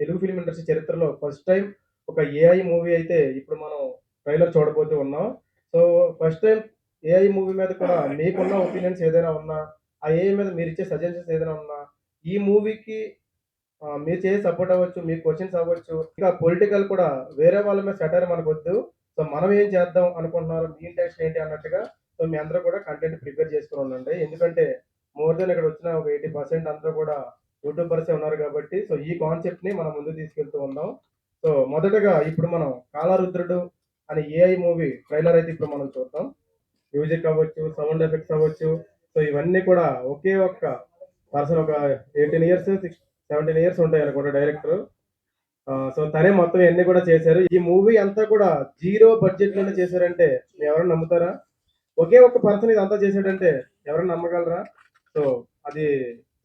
Telugu film industry చరిత్రలో first time ఒక AI movie అయితే ఇప్పుడు మనం ట్రైలర్ చూడబోతూ ఉన్నాం. So first time AI movie మీద కూడా మీకున్న ఒపీనియన్స్ ఏదైనా ఉన్నా ఆ ఏఐ మీద మీరు ఇచ్చే సజెషన్స్ ఏదైనా ఉన్నా ఈ మూవీకి మీరు చేసి సపోర్ట్ అవ్వచ్చు మీ క్వశ్చన్స్ అవ్వచ్చు ఇంకా పొలిటికల్ కూడా వేరే వాళ్ళ మీద సెటర్ మనకు వద్దు సో మనం ఏం చేద్దాం అనుకుంటున్నారు మీ ఇంటెన్షన్ ఏంటి అన్నట్టుగా సో మీ అందరూ కూడా కంటెంట్ ప్రిపేర్ చేసుకుని ఉండండి. ఎందుకంటే మోర్ దెన్ ఇక్కడ వచ్చిన ఒక ఎయిటీ పర్సెంట్ అందరూ కూడా యూట్యూబర్సే ఉన్నారు కాబట్టి సో ఈ కాన్సెప్ట్ని మనం ముందు తీసుకెళ్తూ ఉన్నాం. సో మొదటగా ఇప్పుడు మనం కాలారుద్రుడు అనే ఏఐ మూవీ ట్రైలర్ అయితే ఇప్పుడు మనం చూద్దాం. మ్యూజిక్ అవ్వచ్చు సౌండ్ ఎఫెక్ట్స్ అవ్వచ్చు సో ఇవన్నీ కూడా ఒకే ఒక్క పర్సన్ ఒక eighteen years six seventeen years ఉంటాయి అనుకుంటా డైరెక్టర్ సో తనే మొత్తం ఇవన్నీ కూడా చేశారు. ఈ మూవీ అంతా కూడా జీరో బడ్జెట్లోనే చేశారంటే మీరు ఎవరైనా నమ్ముతారా? ఒకే ఒక్క పర్సన్ ఇది అంతా చేశాడంటే ఎవరైనా నమ్మగలరా? సో అది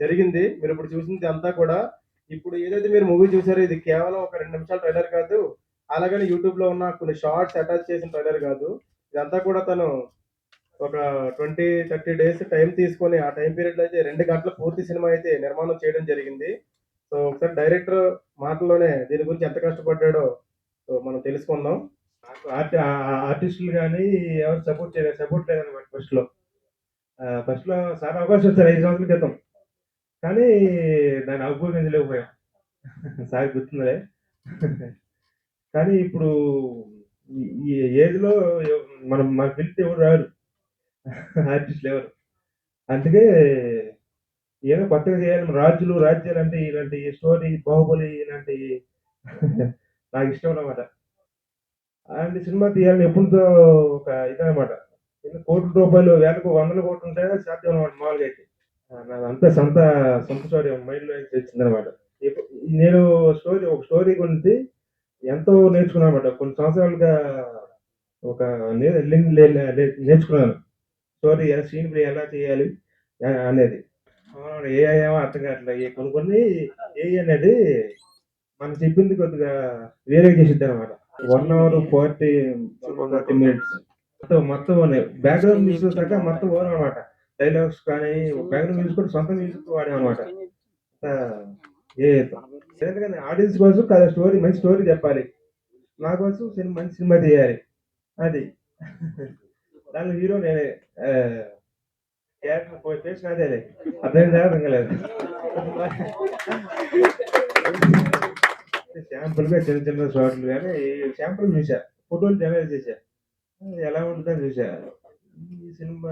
జరిగింది. మీరు ఇప్పుడు చూసింది అంతా కూడా ఇప్పుడు ఏదైతే మీరు మూవీ చూసారో ఇది కేవలం ఒక రెండు నిమిషాల ట్రైలర్ కాదు అలాగని యూట్యూబ్లో ఉన్న కొన్ని షార్ట్స్ అటాచ్ చేసిన ట్రైలర్ కాదు. ఇదంతా కూడా తను ఒక ట్వంటీ థర్టీ డేస్ టైం తీసుకొని ఆ టైం పీరియడ్లో అయితే రెండు గంటల పూర్తి సినిమా అయితే నిర్మాణం చేయడం జరిగింది. సో ఒకసారి డైరెక్టర్ మాటల్లోనే దీని గురించి ఎంత కష్టపడ్డాడో సో మనం తెలుసుకుందాం. ఆర్టి ఆ- ఆర్టిస్టులు కానీ ఎవరు సపోర్ట్ చేయలేదు సపోర్ట్ లేదనమాట ఫస్ట్లో. ఫస్ట్లో చాలా అవకాశం వచ్చారు ఐదు సంవత్సరాల క్రితం. కానీ దాన్ని ఉపయోగించలేకపోయాం సార్ గుర్తుందిలే. కానీ ఇప్పుడు ఈ- ఏజ్లో మనం మన పిలిస్తే ఎవరు రారు. ఆర్టిస్టులు ఎవరు. అందుకే ఏదో కొత్తగా చేయాలి రాజులు రాజ్యాలు అంటే ఇలాంటి స్టోరీ బాహుబలి ఇలాంటి నాకు ఇష్టం అనమాట అలాంటి సినిమా తీయాలని ఎప్పుడుతో ఒక ఇదనమాట కోట్ల రూపాయలు వేలకు వందల కోట్లు ఉంటే సాధ్యం అనమాట మామూలుగా అయితే. అంతా సొంత సొంత స్టోరీ మైండ్లో వచ్చిందనమాట నేను స్టోరీ ఒక స్టోరీ గురించి ఎంతో నేర్చుకున్నాను అనమాట కొన్ని సంవత్సరాలుగా ఒక నేర్చుకున్నాను. స్టోరీ సీన్ ప్లే ఎలా చేయాలి అనేది. ఏ ఏమో అర్థం కావట్లేదు. కొన్ని కొన్ని ఏ అనేది మనం చెప్పింది కొద్దిగా వేరే చేసిద్ది అనమాట one hour forty forty minutes. మొత్తం మొత్తం బ్యాక్గ్రౌండ్ చూసాక మొత్తం ఓన్ అనమాట. డైలాగ్స్ కానీ బ్యాక్గ్రౌండ్ మ్యూజిక్ కూడా సొంత మ్యూజిక్ వాడాం అనమాట ఏ ఎందుకంటే ఆడియన్స్ కోసం కదా స్టోరీ మంచి స్టోరీ చెప్పాలి. నా కోసం సినిమా మంచి సినిమా తీయాలి. అది. దానిలో హీరో నేనే. క్యారెక్టర్ అర్థం అర్థం శాంపుల్గా చిన్న చిన్న షార్ట్లు కానీ శాంపుల్ చూసా ఫోటోలు జనరేట్ చేశా. ఎలా ఉంటుందని చూసా ఈ సినిమా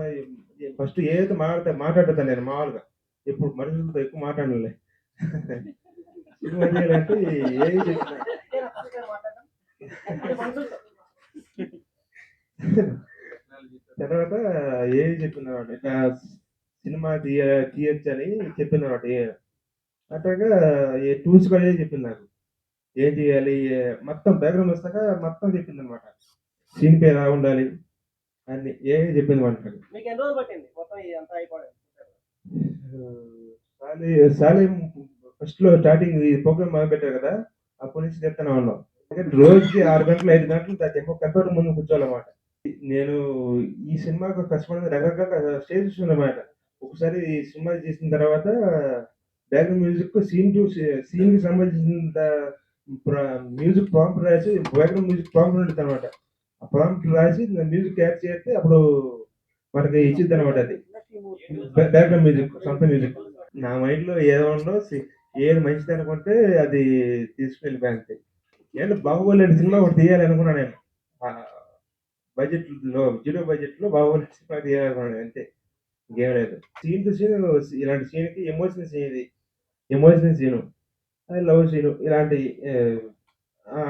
ఫస్ట్ ఏదైతే మాట్లాడితే మాట్లాడతాను నేను మామూలుగా. ఎప్పుడు మనుషులతో ఎక్కువ మాట్లాడలే సినిమా ఏది తర్వాత ఏది చెప్పినవాడు ఇట్లా సినిమా తీయ తీయచ్చు అని చెప్పినవాడు ఏ. అట్లాగా ఏ టూల్స్ కూడా చెప్పినారు. నాకు ఏం చేయాలి మొత్తం బ్యాక్గ్రౌండ్ వస్తాక మొత్తం చెప్పింది అనమాట సీన్ పేరు ఎలా ఉండాలి అన్ని ఏమి చెప్పింది నాకు మీకు ఎన్ని రోజులు పట్టింది? మొత్తం ఇదంతా అయిపోవడానికి సాలి సాలిం ఫస్ట్లో స్టార్టింగ్ ఈ ప్రోగ్రామ్ మొదలు పెట్టారు కదా అప్పటి నుంచి చెప్తానే ఉన్నాం. ఎందుకంటే రోజుకి ఆరు గంటలు ఐదు గంటలు కంప్యూటర్ ముందు కూర్చోవాలన్నమాట. నేను ఈ సినిమాకు కష్టపడిన రకరకాల స్టేజెస్ ఉన్నమాట ఒకసారి ఈ సినిమా చేసిన తర్వాత బ్యాక్గ్రౌండ్ మ్యూజిక్ సీన్ టు సీన్కి సంబంధించిన మ్యూజిక్ ప్రాంప్ట్ రాసి బ్యాక్గ్రౌండ్ మ్యూజిక్ ప్రాంప్ట్ ఉంటుంది అనమాట ఆ ప్రాంప్ట్ రాసి మ్యూజిక్ యాడ్ చేస్తే అప్పుడు మనకి ఇచ్చిద్ది అనమాట అది బ్యాక్గ్రౌండ్ మ్యూజిక్ సొంత మ్యూజిక్. నా మైండ్లో ఏదో ఉండో ఏది మంచిది అనుకుంటే అది తీసుకెళ్ళిపోయి అంతే ఏంటంటే బాహుబలి అనే సినిమా ఒకటి తీయాలి అనుకున్నా నేను. బడ్జెట్లో జీరో బడ్జెట్లో బాహుబలి సినిమా తీయాలనుకున్నాను అంతే. ఇంకేం లేదు. సీన్ టు సీన్ ఇలాంటి సీన్కి ఎమోషనల్ సీన్ ఇది. ఎమోషనల్ సీను అది లవ్ సీను ఇలాంటి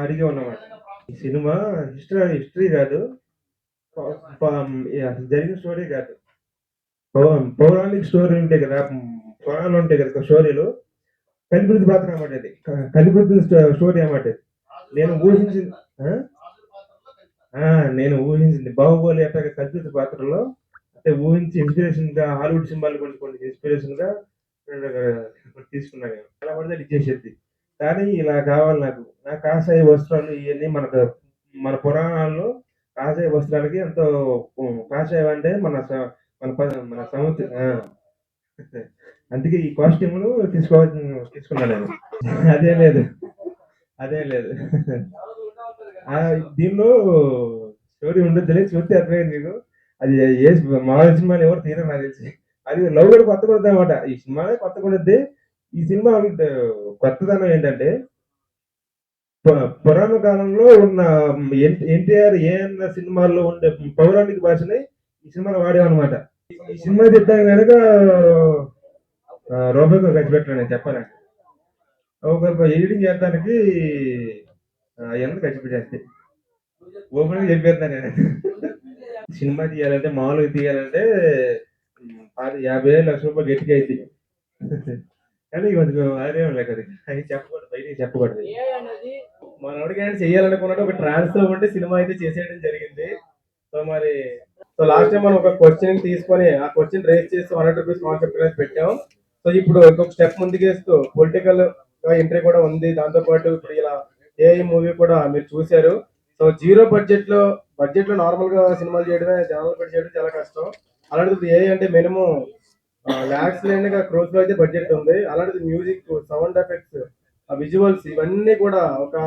అడిగి ఉన్నమాట ఈ సినిమా హిస్టరీ హిస్టరీ కాదు. జరిగిన స్టోరీ కాదు. పౌరాణిక స్టోరీ ఉంటాయి కదా పురాణాలు ఉంటాయి కదా స్టోరీలు. కలిపృతి పాత్ర అన్నమాట అది. కలిపృతి స్టోరీ అన్నమాట నేను ఊహించింది ఆ? ఆ, నేను ఊహించింది. బాహుబలి అట్లా కల్పిత పాత్రలో అంటే ఊహించి ఇన్స్పిరేషన్గా హాలీవుడ్ సినిమాలు కొన్ని కొన్ని ఇన్స్పిరేషన్గా తీసుకున్నాను అలా పడితే అది చేసేది. కానీ ఇలా కావాలి నాకు. నా కాషాయ వస్త్రాలు ఇవన్నీ మనకు మన పురాణాల్లో కాషాయ వస్త్రాలకి ఎంతో కాషాయం అంటే మన మన మన సముద్ర అందుకే ఈ కాస్ట్యూమ్లు తీసుకోవచ్చు తీసుకున్నాను నేను. అదే లేదు. అదే లేదు. దీనిలో స్టోరీ ఉండొద్దులే. చూస్తే అర్థమైంది నీకు అది ఏ మామూలు సినిమాలు ఎవరు తీయరు నాకు తెలిసి. అది లవ్ కూడా కొత్త కొద్ది అనమాట ఈ సినిమాలే కొత్త కొద్ది ఈ సినిమా కొత్తదనం ఏంటంటే పురాణ కాలంలో ఉన్న ఎన్టీఆర్ ఏఎన్ సినిమాల్లో ఉండే పౌరాణిక భాషని ఈ సినిమాలో వాడేవన్నమాట. ఈ సినిమా తిట్టాక కనుక రూపాయి ఖర్చు పెట్టాను నేను చెప్పాలంటే. ఒక ఎడిటింగ్ చేస్తానికి ఎంత ఖర్చు పెట్టేస్తే. ఓపెన్ చెప్పేస్తాను నేను. సినిమా తీయాలంటే మామూలుగా తీయాలంటే యాభై వేలు లక్ష రూపాయలు గట్టిగా అయితే కానీ కొంచెం అదే లేక అది. చెప్పకూడదు బయటికి చెప్పకూడదు. మనోడికి ఒక ట్రాన్స్లో ఉంటే సినిమా అయితే చేసేయడం జరిగింది. సో మరి సో లాస్ట్ టైం మనం ఒక క్వశ్చన్ తీసుకొని ఆ క్వశ్చన్ రేస్ చేసి హండ్రెడ్ రూపీస్ కాన్సెప్ట్ అనేది పెట్టాం. సో ఇప్పుడు ఇంకొక స్టెప్ ముందుకేస్తూ పొలిటికల్ ఎంట్రీ కూడా ఉంది. దాంతో పాటు ఇప్పుడు ఇలా ఏఐ మూవీ కూడా మీరు చూశారు. సో జీరో బడ్జెట్లో బడ్జెట్లో నార్మల్గా సినిమాలు చేయడమే జనాలు పెట్టి చేయడం చాలా కష్టం. అలాంటిది ఇప్పుడు ఏఐ అంటే మినిమం లాస్ట్ లైన్గా క్రోస్లో అయితే బడ్జెట్ ఉంది. అలాంటిది మ్యూజిక్ సౌండ్ ఎఫెక్ట్స్ ఆ విజువల్స్ ఇవన్నీ కూడా ఒక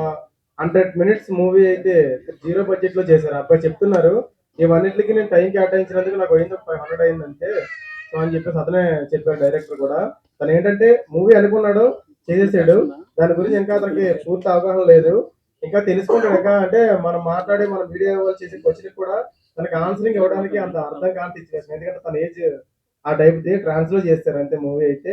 హండ్రెడ్ మినిట్స్ మూవీ అయితే జీరో బడ్జెట్లో చేశారు. అబ్బాయి చెప్తున్నారు. ఇవన్నిటికి నేను టైం కేటాయించినందుకు నాకు అయింది ఫైవ్ హండ్రెడ్ అయిందంటే సో అని చెప్పేసి అతనే చెప్పాడు డైరెక్టర్ కూడా. తను ఏంటంటే మూవీ అనుకున్నాడు చేసేసాడు. దాని గురించి ఇంకా అతనికి పూర్తి అవగాహన లేదు. ఇంకా తెలుసుకుంటాడు. ఇంకా అంటే మనం మాట్లాడి మన వీడియో వాళ్ళు చేసే క్వశ్చన్ కూడా తనకి ఆన్సరింగ్ ఇవ్వడానికి అంత అర్థం కాని సిచ్యువేషన్ ఎందుకంటే తన ఏజ్ ఆ టైప్ ది ట్రాన్స్ఫర్ చేస్తారు. అంతే మూవీ అయితే